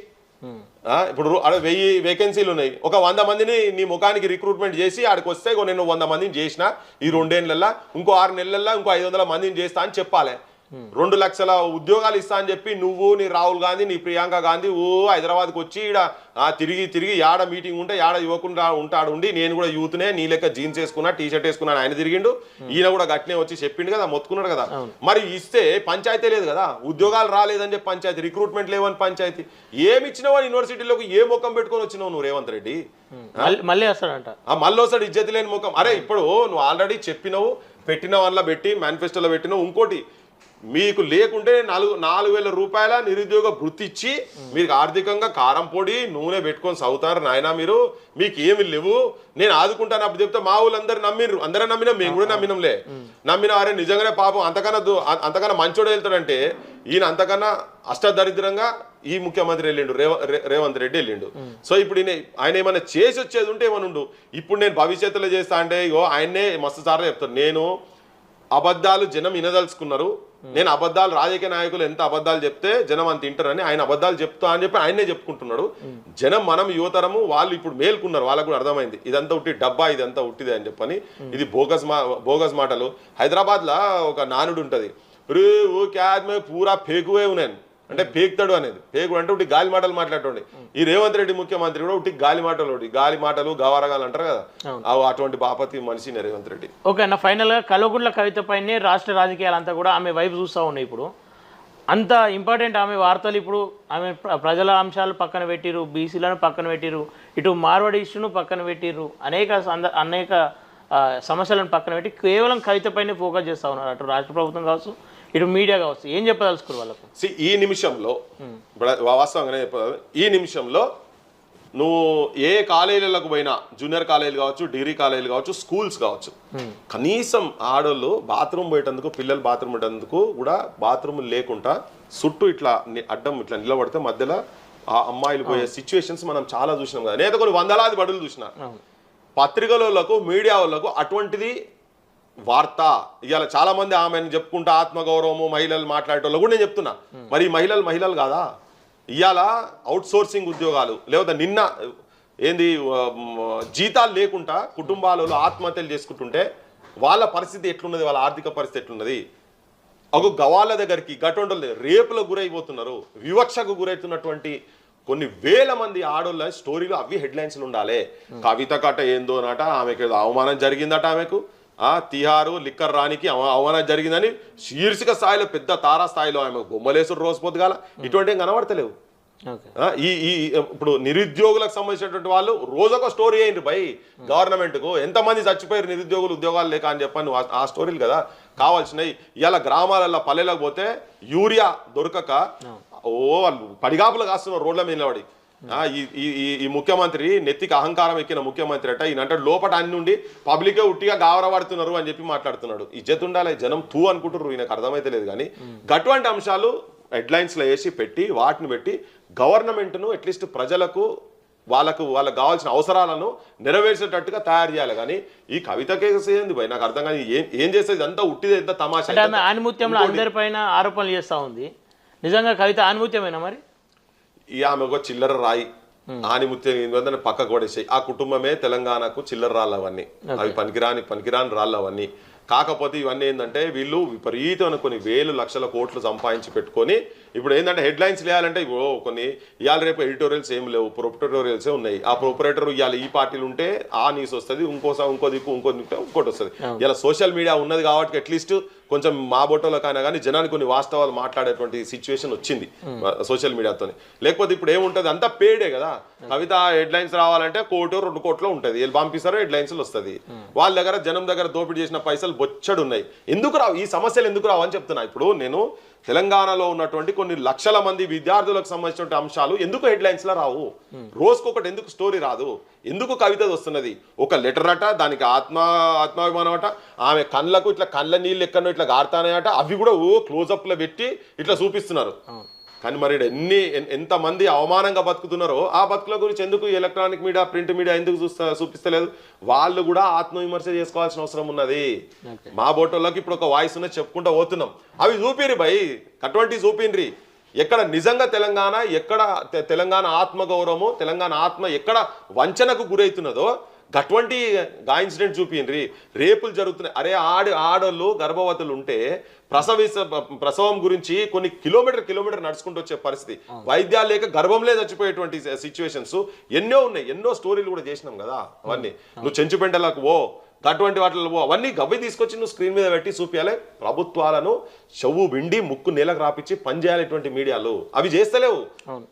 ఇప్పుడు వెయ్యి వేకెన్సీలు ఉన్నాయి. ఒక వంద మందిని నీ ముఖానికి రిక్రూట్మెంట్ చేసి ఆడికి వస్తే నేను వంద మందిని చేసిన ఈ రెండేళ్ళలో ఇంకో ఆరు నెలల్లో ఇంకో ఐదు వందల మందిని చేస్తా అని చెప్పాలి. రెండు లక్షల ఉద్యోగాలు ఇస్తా అని చెప్పి నువ్వు నీ రాహుల్ గాంధీ నీ ప్రియాంక గాంధీ ఓ హైదరాబాద్కి వచ్చి ఈడ తిరిగి తిరిగి యాడ మీటింగ్ ఉంటే యాడ యువకుడు ఉంటాడు ఉండి నేను కూడా యూత్నే నీ లెక్క జీన్స్ వేసుకున్నా టీ షర్ట్ వేసుకున్నాను ఆయన తిరిగిండు. ఈయన కూడా గట్టినే వచ్చి చెప్పిండు కదా మొత్తుకున్నాడు కదా. మరి ఇస్తే పంచాయతీ లేదు కదా. ఉద్యోగాలు రాలేదని చెప్పి పంచాయతీ రిక్రూట్మెంట్ లేవని పంచాయతీ. ఏమి ఇచ్చినావు యూనివర్సిటీలోకి ఏ ముఖం పెట్టుకొని వచ్చినావు నువ్వు రేవంత్ రెడ్డి? మళ్ళీ మళ్ళీ వస్తాడంట. ఆ మళ్ళోసారి ఇజ్జతి లేని ముఖం. అరే ఇప్పుడు నువ్వు ఆల్రెడీ చెప్పినావు పెట్టిన వాళ్ళ పెట్టి మేనిఫెస్టోలో పెట్టినావు ఇంకోటి మీకు లేకుంటే నాలుగు నాలుగు వేల రూపాయల నిరుద్యోగ వృత్తి ఇచ్చి మీకు ఆర్థికంగా కారం పొడి నూనె పెట్టుకొని సవుతారు నాయన మీరు. మీకు ఏమి లేవు. నేను ఆదుకుంటాను అప్పుడు చెప్తే మా వాళ్ళందరూ నమ్మిర్రు. అందరూ నమ్మినాం మేము కూడా నమ్మినంలే. నమ్మిన అరే నిజంగానే పాపం అంతకన్నా అంతకన్నా మంచోడు వెళ్తాడంటే ఈయన అంతకన్నా అష్టదరిద్రంగా ఈ ముఖ్యమంత్రి వెళ్ళిండు రేవ- రే- రేవంత్ రెడ్డి వెళ్ళిండు. సో ఇప్పుడు ఆయన ఏమైనా చేసి వచ్చేది ఉంటే ఏమైనా ఉండు. ఇప్పుడు నేను భవిష్యత్తులో చేస్తా అంటే ఇగో ఆయన్నే మస్తు సార్లు చెప్తాను. నేను అబద్ధాలు జనం వినదలుచుకున్నారు. నేను అబద్ధాలు రాజకీయ నాయకులు ఎంత అబద్ధాలు చెప్తే జనం అంత వింటారని ఆయన అబద్ధాలు చెప్తా అని చెప్పి ఆయనే చెప్పుకుంటున్నాడు. జనం మనం యువతరము వాళ్ళు ఇప్పుడు మేల్కున్నారు వాళ్ళకు కూడా అర్థమైంది. ఇదంతా ఉట్టి డబ్బా ఇదంతా ఉట్టిదే అని చెప్పని. ఇది బోగస్ మా బోగస్ మాటలు. హైదరాబాద్ లా ఒక నానుడు ఉంటది "రే, ఓ క్యాద్ మే పూరా ఫేకువే ఉన్నాను అంటే పేకుతాడు అనేది. పేకుడు అంటే ఉట్టి గాలి మాటలు మాట్లాడటండి ఈ రేవంత్ రెడ్డి ముఖ్యమంత్రి కూడా ఉట్టి గాలి మాటలు ఒకటి గాలి మాటలు గవారగాలు అంటారు కదా. ఆ- అటువంటి బాపతి మనిషిని రేవంత్ రెడ్డి. ఓకే అన్న ఫైనల్గా కల్వకుంట్ల కవిత పైనే రాష్ట్ర రాజకీయాలంతా కూడా ఆమె వైపు చూస్తూ ఉన్నాయి ఇప్పుడు. అంత ఇంపార్టెంట్ ఆమె వార్తలు ఇప్పుడు ఆమె ప్ర- ప్రజల అంశాలు పక్కన పెట్టిరు బీసీలను పక్కన పెట్టిరు ఇటు మార్వాడి ఇష్యూను పక్కన పెట్టిరు అనేక అనేక సమస్యలను పక్కన పెట్టి కేవలం కవితపైనే ఫోకస్ చేస్తూ ఉన్నారు. అటు రాష్ట్ర ప్రభుత్వం కావచ్చు ఇటు మీడియా కావచ్చు ఏం చెప్పదలుచుకోరు వాళ్ళకు? ఈ నిమిషంలో ఇప్పుడు వాస్తవంగానే చెప్పాలి ఈ నిమిషంలో నువ్వు ఏ కాలేజీలకు పోయినా జూనియర్ కాలేజీలు కావచ్చు డిగ్రీ కాలేజీలు కావచ్చు స్కూల్స్ కావచ్చు కనీసం ఆడోళ్ళు బాత్రూమ్ పోయేటందుకు పిల్లలు బాత్రూమ్ పోయేటందుకు కూడా బాత్రూమ్ లేకుండా చుట్టూ ఇట్లా అడ్డం ఇట్లా నిలబడితే మధ్యలో ఆ అమ్మాయిలు పోయే సిచ్యువేషన్స్ మనం చాలా చూసినాం కదా. నేత కొన్ని వందలాది బడులు చూసిన. పత్రికలకు మీడియా వాళ్ళకు అటువంటిది వార్త. ఇవాళ చాలా మంది ఆమెను చెప్పుకుంటా ఆత్మగౌరవము మహిళలు మాట్లాడేటోళ్ళు కూడా నేను చెప్తున్నా. మరి మహిళలు మహిళలు కాదా? ఇవాళ అవుట్ సోర్సింగ్ ఉద్యోగాలు లేకపోతే నిన్న ఏంది జీతాలు లేకుండా కుటుంబాలలో ఆత్మహత్యలు చేసుకుంటుంటే వాళ్ళ పరిస్థితి ఎట్లున్నది? వాళ్ళ ఆర్థిక పరిస్థితి ఎట్లున్నది? ఒక గవాళ్ళ దగ్గరికి గటువంటి రేపులకు గురైపోతున్నారు. వివక్షకు గురవుతున్నటువంటి కొన్ని వేల మంది ఆడోళ్ళ స్టోరీలు అవి హెడ్లైన్స్లు ఉండాలి. కవిత కట ఏందో నట ఆమెకి ఏదో అవమానం జరిగిందట ఆమెకు. తిహారు లిక్కర్ రానికి అవ- అవమానం జరిగిందని శీర్షిక స్థాయిలో పెద్ద తారా స్థాయిలో ఆమె బొమ్మలేసుడు రోజు పొద్దుగాల ఇటువంటి ఏం కనబడతలేవు. ఈ ఈ ఇప్పుడు నిరుద్యోగులకు సంబంధించినటువంటి వాళ్ళు రోజొక స్టోరీ అయింది బై. గవర్నమెంట్కు ఎంతమంది చచ్చిపోయారు నిరుద్యోగులు ఉద్యోగాలు లేక అని చెప్పని ఆ- స్టోరీలు కదా. కావాల్సినవి ఇలా గ్రామాలలో పల్లెలకు పోతే యూరియా దొరకక ఓ వాళ్ళు పడిగాపులు కాస్తున్నారు రోడ్ల మీద నిలబడి. ఈ ముఖ్యమంత్రి నెత్తికి అహంకారం ఎక్కిన ముఖ్యమంత్రి అట. ఈయన అంటే లోపట అన్ని ఉండి పబ్లికే ఉట్టిగా గావరపడుతున్నారు అని చెప్పి మాట్లాడుతున్నాడు. ఇజ్జత్ ఉండాలి జనం తూ అనుకుంటున్నారు ఈయనకు అర్థమైతే లేదు కానీ. గటువంటి అంశాలు హెడ్లైన్స్లో వేసి పెట్టి వాటిని పెట్టి గవర్నమెంట్ను అట్లీస్ట్ ప్రజలకు వాళ్ళకు వాళ్ళకి కావాల్సిన అవసరాలను నెరవేర్చేటట్టుగా తయారు చేయాలి కానీ ఈ కవిత కేసు ఏంది భయ్? నాకు అర్థం కానీ ఏం ఏం చేసేది అంతా ఉట్టిదే ఎంత తమాషా ఆనిముత్యంలో అందరిపైన ఆరోపణలు చేస్తూ ఉంది. నిజంగా కవిత ఆనిముత్యమేనా మరి? ఈ ఆమె ఒక చిల్లర రాయి. ఆనిముత్యం ఏంటంటే పక్కకు పడేసాయి ఆ కుటుంబమే తెలంగాణకు చిల్లర రాళ్ళు అవన్నీ అవి పనికిరాని పనికిరాని రాళ్ళు అవన్నీ కాకపోతే ఇవన్నీ ఏంటంటే వీళ్ళు విపరీతమైన కొన్ని వేలు లక్షల కోట్లు సంపాదించి పెట్టుకొని ఇప్పుడు ఏంటంటే హెడ్లైన్స్ లేయాలంటే ఇప్పుడు కొన్ని ఇవాళ రేపు ఎడిటోరియల్స్ ఏం లేవు ప్రొపరేటోరియల్సే ఉన్నాయి. ఆ ప్రొపరేటర్ ఇవాళ ఈ పార్టీలు ఉంటే ఆ న్యూస్ వస్తుంది ఇంకోసారి ఇంకో దిక్కు ఇంకో దిక్కు ఇంకోటి వస్తుంది. ఇలా సోషల్ మీడియా ఉన్నది కాబట్టి అట్లీస్ట్ కొంచెం మా బొట్టోలకైనా కానీ జనానికి కొన్ని వాస్తవాలు మాట్లాడేటువంటి సిచ్యువేషన్ వచ్చింది సోషల్ మీడియాతో లేకపోతే ఇప్పుడు ఏముంటది? అంతా పేడే కదా. కవిత హెడ్లైన్స్ రావాలంటే కోటి రెండు కోట్లో ఉంటది. వీళ్ళు పంపిస్తారు హెడ్లైన్స్ వస్తుంది. వాళ్ళ దగ్గర జనం దగ్గర దోపిడీ చేసిన పైసలు బొచ్చడు ఉన్నాయి ఎందుకు రావు? ఈ సమస్యలు ఎందుకు రావు అని చెప్తున్నా. ఇప్పుడు నేను తెలంగాణలో ఉన్నటువంటి కొన్ని లక్షల మంది విద్యార్థులకు సంబంధించిన అంశాలు ఎందుకు హెడ్లైన్స్లో రావు? రోజుకొకటి ఎందుకు స్టోరీ రాదు? ఎందుకు కవిత వస్తున్నది? ఒక లెటర్ అట దానికి ఆత్మ ఆత్మాభిమానం అట ఆమె కళ్ళకు ఇట్లా కళ్ళ నీళ్ళు ఎక్కడో ఇట్లా గారుతానాయట అవి కూడా ఓ క్లోజప్లో పెట్టి ఇట్లా చూపిస్తున్నారు. కానీ మరి ఎన్ని ఎన్- ఎంతమంది అవమానంగా బతుకుతున్నారో ఆ బతుకుల గురించి ఎందుకు ఎలక్ట్రానిక్ మీడియా ప్రింట్ మీడియా ఎందుకు చూస్తా చూపిస్తలేదు? వాళ్ళు కూడా ఆత్మవిమర్శ చేసుకోవాల్సిన అవసరం ఉన్నది. మా బోటోళ్ళకి ఇప్పుడు ఒక వాయిస్ ఉన్నది చెప్పుకుంటూ పోతున్నాం. అవి చూపిరి భయ్ అటువంటి చూపిన్రి ఎక్కడ నిజంగా తెలంగాణ ఎక్కడ తెలంగాణ ఆత్మగౌరవము తెలంగాణ ఆత్మ ఎక్కడ వంచనకు గురవుతున్నదో అటువంటి గా ఇన్సిడెంట్ చూపిండ్రి రేపులు జరుగుతున్నాయి. అరే ఆడి ఆడోళ్ళు గర్భవతులు ఉంటే ప్రసవిస ప్రసవం గురించి కొన్ని కిలోమీటర్ కిలోమీటర్ నడుచుకుంటూ వచ్చే పరిస్థితి. వైద్యాలు లేక గర్భంలే చచ్చిపోయేటువంటి సిచ్యువేషన్స్ ఎన్నో ఉన్నాయి. ఎన్నో స్టోరీలు కూడా చేసినాం కదా అవన్నీ. నువ్వు చెంచుపెంటలకు ఓ అటువంటి వాటిలో పో. అవన్నీ గవ్వి తీసుకొచ్చి నువ్వు స్క్రీన్ మీద పెట్టి చూపించాలి ప్రభుత్వాలను చెవు విండి ముక్కు నేలకు రాపించి పనిచేయాలి ఇటువంటి మీడియాలు. అవి చేస్తలేవు.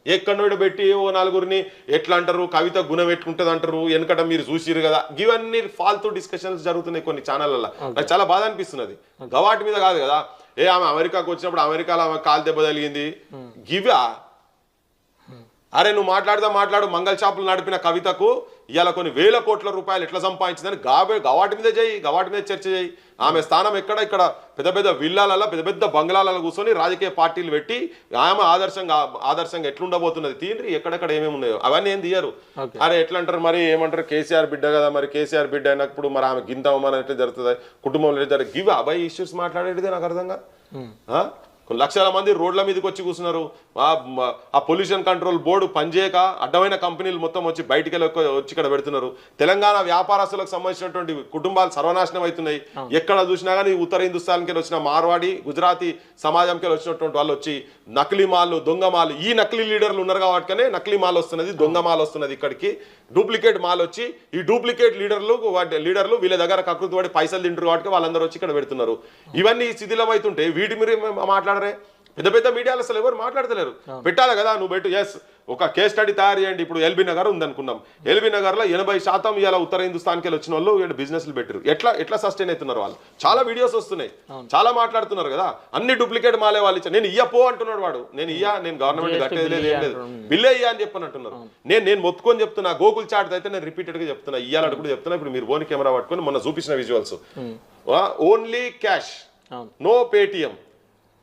ఎక్కడ పెట్టి ఓ నలుగురిని ఎట్లా అంటారు? కవిత గుణం ఎట్లుంటది అంటారు. వెనకట మీరు చూసిరు కదా. ఇవన్నీ ఫాల్తూ డిస్కషన్స్ జరుగుతున్నాయి కొన్ని ఛానళ్ళలో నాకు చాలా బాధ అనిపిస్తున్నది. గవాటి మీద కాదు కదా. ఏ ఆమె అమెరికాకు వచ్చినప్పుడు అమెరికాలో ఆమె కాలు దెబ్బ తగిలింది. గివా అరే నువ్వు మాట్లాడదా మాట్లాడు. మంగళ షాపులు నడిపిన కవితకు ఇవాళ కొన్ని వేల కోట్ల రూపాయలు ఎట్లా సంపాదించిందని గాబే గవాటి మీద చేయి గవాటి మీద చర్చ చేయి. ఆమె స్థానం ఎక్కడ? ఇక్కడ పెద్ద పెద్ద విల్లాలలో పెద్ద పెద్ద బంగ్లాలలో కూర్చొని రాజకీయ పార్టీలు పెట్టి ఆమె ఆదర్శంగా ఆదర్శంగా ఎట్లుండబోతున్నది? తీయండి ఎక్కడెక్కడ ఏమేమి ఉన్నాయో? అవన్నీ ఏం తీయరు. అరే ఎట్లా అంటారు మరి? ఏమంటారు? కేసీఆర్ బిడ్డ కదా మరి. కేసీఆర్ బిడ్డ అయినప్పుడు మరి ఆమె గింత అవమానం ఎట్లా జరుగుతుంది? కుటుంబంలో ఎట్లా జరుగుతుంది? గివ్ అబ్బాయి ఇష్యూస్ మాట్లాడేది నాకు అర్థంగా లక్షల మంది రోడ్ల మీదకి వచ్చి కూర్చున్నారు. ఆ పొల్యూషన్ కంట్రోల్ బోర్డు పనిచేయక అడ్డమైన కంపెనీలు మొత్తం వచ్చి బయటికి వచ్చి ఇక్కడ పెడుతున్నారు. తెలంగాణ వ్యాపారస్తులకు సంబంధించినటువంటి కుటుంబాలు సర్వనాశనం అవుతున్నాయి. ఎక్కడ చూసినా కానీ ఉత్తర హిందుస్థాన్కి వచ్చిన మార్వాడి గుజరాతీ సమాజంకి వచ్చినటువంటి వాళ్ళు వచ్చి నకిలీ మాలు దొంగ మాలు ఈ నకిలీ లీడర్లు ఉన్నారు కాబట్టినే నకిలీ మాల్ వస్తున్నది దొంగ మాల్ వస్తున్నది ఇక్కడికి. డూప్లికేట్ మాల్ వచ్చి ఈ డూప్లికేట్ లీడర్లు వాటి లీడర్లు వీళ్ళ దగ్గర కకృతి పడి పైసలు తింటారు కాబట్టి వాళ్ళందరూ వచ్చి ఇక్కడ పెడుతున్నారు. ఇవన్నీ శిథిలం అవుతుంటే వీటి మీరు మాట్లాడరే. పెద్ద పెద్ద మీడియాలో అసలు ఎవరు మాట్లాడతలేరు. పెట్టాలి కదా నువ్వు పెట్టు ఎస్ ఒక కేస్ స్టడీ తయారు చేయండి. ఇప్పుడు ఎల్బీ నగర్ ఉందనుకున్నాం. ఎల్బీ నగర్లో ఎనభై శాతం ఇలా ఉత్తర హిందుస్థాన్కి వచ్చిన వాళ్ళు ఇక్కడ బిజినెస్లు పెట్టారు ఎట్లా ఎట్లా సస్టైన్ అవుతున్నారు వాళ్ళు? చాలా వీడియోస్ వస్తున్నాయి. చాలా మాట్లాడుతున్నారు కదా. అన్ని డూప్లికేట్ మాలే వాళ్ళు ఇచ్చారు. నేను ఇయ్య పో అంటున్నాడు వాడు. నేను ఇయ్యా నేను గవర్నమెంట్ కట్టేది లేదు ఏం లేదు. బిల్లే ఇయ్యా అని చెప్పని అంటున్నారు నేను నేను మొత్తుకొని చెప్తున్నా గోకుల్ చాట్ అయితే నేను రిపీటెడ్గా చెప్తున్నా ఇయ్యాలని కూడా చెప్తున్నా. ఇప్పుడు మీరు ఓన్ కెమెరా పట్టుకొని మొన్న చూపించిన visuals only cash no Paytm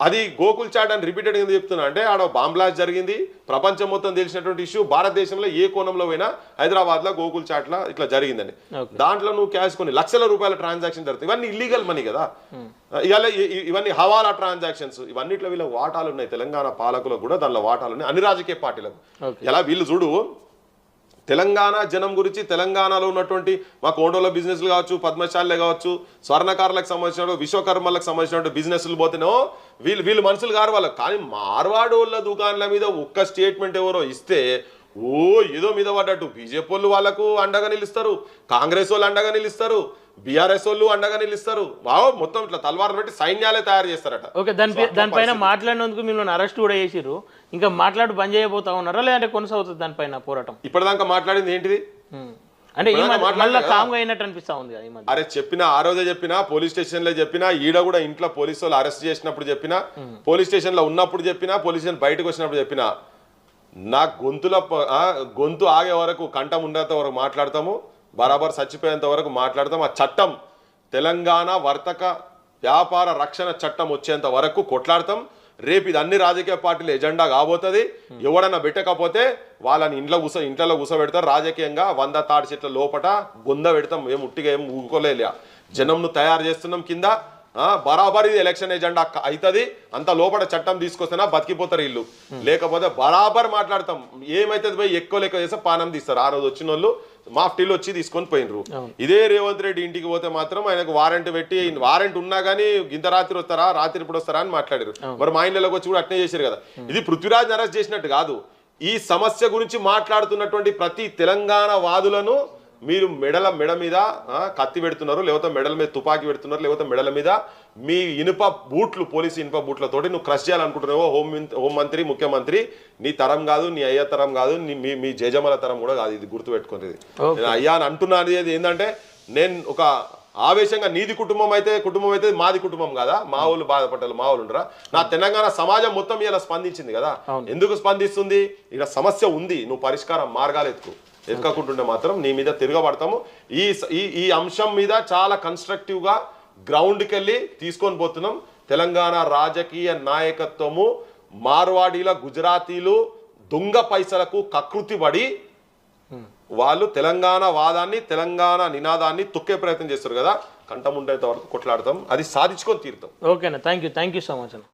అది గోకుల్ చాట్ అని రిపీటెడ్గా చెప్తున్నా. అంటే ఆడ బాంబ్ బ్లాస్ట్ జరిగింది. ప్రపంచం మొత్తం తెలిసినటువంటి ఇష్యూ భారతదేశంలో ఏ కోణంలో పోయినా హైదరాబాద్లో గోకుల్ చాట్ లా ఇట్లా జరిగిందని. దాంట్లో నువ్వు క్యాష్ కొన్ని లక్షల రూపాయల ట్రాన్సాక్షన్ జరుగుతాయి. ఇవన్నీ ఇల్లీగల్ మనీ కదా. ఇవాళ ఇవన్నీ హవాలా ట్రాన్సాక్షన్స్ ఇవన్నిట్లో వీళ్ళ వాటాలు ఉన్నాయి తెలంగాణ పాలకులకు కూడా దానిలో వాటాలు ఉన్నాయి అన్ని రాజకీయ పార్టీలకు. ఎలా వీళ్ళు చూడు తెలంగాణ జనం గురించి తెలంగాణలో ఉన్నటువంటి మా కోండోలో బిజినెస్లు కావచ్చు పద్మశాలే కావచ్చు స్వర్ణకారులకు సంబంధించిన విశ్వకర్మలకు సంబంధించిన బిజినెస్లు పోతేనో వీళ్ళు వీళ్ళు మనుషులు కారు వాళ్ళకి కానీ మార్వాడు వాళ్ళ దుకాణాల మీద ఒక్క స్టేట్మెంట్ ఎవరో ఇస్తే ఓ ఏదో మీద పడ్డట్టు. బీజేపీ వాళ్ళు వాళ్ళకు అండగా నిలుస్తారు కాంగ్రెస్ వాళ్ళు అండగా నిలుస్తారు బీఆర్ఎస్ వాళ్ళు అండగా నిలుస్తారు. వావ్ మొత్తం ఇట్లా తలవారు పెట్టి సైన్యాలే తయారు చేస్తారట. ఓకే దాని దానిపైన మాట్లాడినందుకు మిమ్మల్ని అరెస్ట్ కూడా చేసిర్రు. ఇంకా మాట్లాడి బంద్ చేయబోతా ఉన్నారా? లేదంటే కొనసాగుతుంది దానిపైన పోరాటం? ఇప్పటిదాకా మాట్లాడింది ఏంటిది. అంటే అయినట్టు అనిపిస్తా ఉంది అరే చెప్పినా ఆ రోజే చెప్పినా పోలీస్ స్టేషన్లో చెప్పినా ఈడ కూడా ఇంట్లో పోలీసు వాళ్ళు అరెస్ట్ చేసినప్పుడు చెప్పినా పోలీస్ స్టేషన్లో ఉన్నప్పుడు చెప్పినా పోలీస్ స్టేషన్ బయటకు వచ్చినప్పుడు చెప్పినా నా గొంతుల గొంతు ఆగే వరకు కంఠం ఉండేంత వరకు మాట్లాడతాము. బరాబర్ చచ్చిపోయేంత వరకు మాట్లాడతాం. ఆ చట్టం తెలంగాణ వర్తక వ్యాపార రక్షణ చట్టం వచ్చేంత వరకు కొట్లాడతాం. రేపు ఇది అన్ని రాజకీయ పార్టీల ఎజెండా కాబోతుంది. ఎవడన్నా పెట్టకపోతే వాళ్ళని ఇంట్లో కూస ఇంట్లో కూసబెడతారు. రాజకీయంగా వంద తాడి చెట్ల లోపట బొంద పెడతాం. ఏం ఉట్టిగా ఏం ఊరుకోలేదు జనంను తయారు చేస్తున్నాం కింద. ఆ, బరాబర్ ఇది ఎలక్షన్ ఎజెండా అవుతుంది అంత లోపల చట్టం తీసుకొస్తేనా బతికిపోతారు ఇల్లు లేకపోతే బరాబర్ మాట్లాడతాం. ఏమైతుంది పోయి ఎక్కువ లెక్క చేస్తే పానం తీస్తారు. ఆ రోజు వచ్చిన వాళ్ళు మాఫ్టీలు వచ్చి తీసుకొని పోయినరు. ఇదే రేవంత్ రెడ్డి ఇంటికి పోతే మాత్రం ఆయనకు వారెంట్ పెట్టి వారెంట్ ఉన్నా కానీ ఇంత రాత్రి వస్తారా రాత్రి ఇప్పుడు వస్తారా అని మాట్లాడారు మరి మా ఇళ్ళలోకి వచ్చి కూడా అట్నే చేశారు కదా. ఇది పృథ్వీరాజ్ అరెస్ట్ చేసినట్టు కాదు. ఈ సమస్య గురించి మాట్లాడుతున్నటువంటి ప్రతి తెలంగాణ వాదులను మీరు మెడల మెడ మీద కత్తి పెడుతున్నారు లేకపోతే మెడల మీద తుపాకీ పెడుతున్నారు లేకపోతే మెడల మీద మీ ఇనుప బూట్లు పోలీసు ఇనుప బూట్లతోటి నువ్వు క్రష్ చేయాలనుకుంటున్నావో. హోం మిన్- హోం మంత్రి ముఖ్యమంత్రి నీ తరం కాదు నీ అయ్య తరం కాదు నీ మీ మీ జేజమ్మల తరం కూడా కాదు ఇది గుర్తుపెట్టుకునేది. నేను అయ్యా అని అంటున్నది ఏంటంటే నేను ఒక ఆవేశంగా నీది కుటుంబం అయితే కుటుంబం అయితే మాది కుటుంబం కదా? మా వాళ్ళు బాధపడ్డారు మా వాళ్ళు ఉండరా నా తెలంగాణ సమాజం మొత్తం ఇలా స్పందించింది కదా? ఎందుకు స్పందిస్తుంది? ఇక్కడ సమస్య ఉంది నువ్వు పరిష్కారం మార్గాలు ఎత్తుకు. ఎత్తుకుంటుంటే మాత్రం నీ మీద తిరగబడతాము ఈ ఈ ఈ అంశం మీద చాలా కన్స్ట్రక్టివ్గా గ్రౌండ్కి వెళ్ళి తీసుకొని పోతున్నాం. తెలంగాణ రాజకీయ నాయకత్వము మార్వాడీల గుజరాతీలు దొంగ పైసలకు కకృతి పడి వాళ్ళు తెలంగాణ వాదాన్ని తెలంగాణ నినాదాన్ని తొక్కే ప్రయత్నం చేస్తారు కదా. కంఠం ఉండేంత వరకు కొట్లాడతాం. అది సాధించుకొని తీరుతాం. ఓకేనా? Thank you thank you so much అన్న.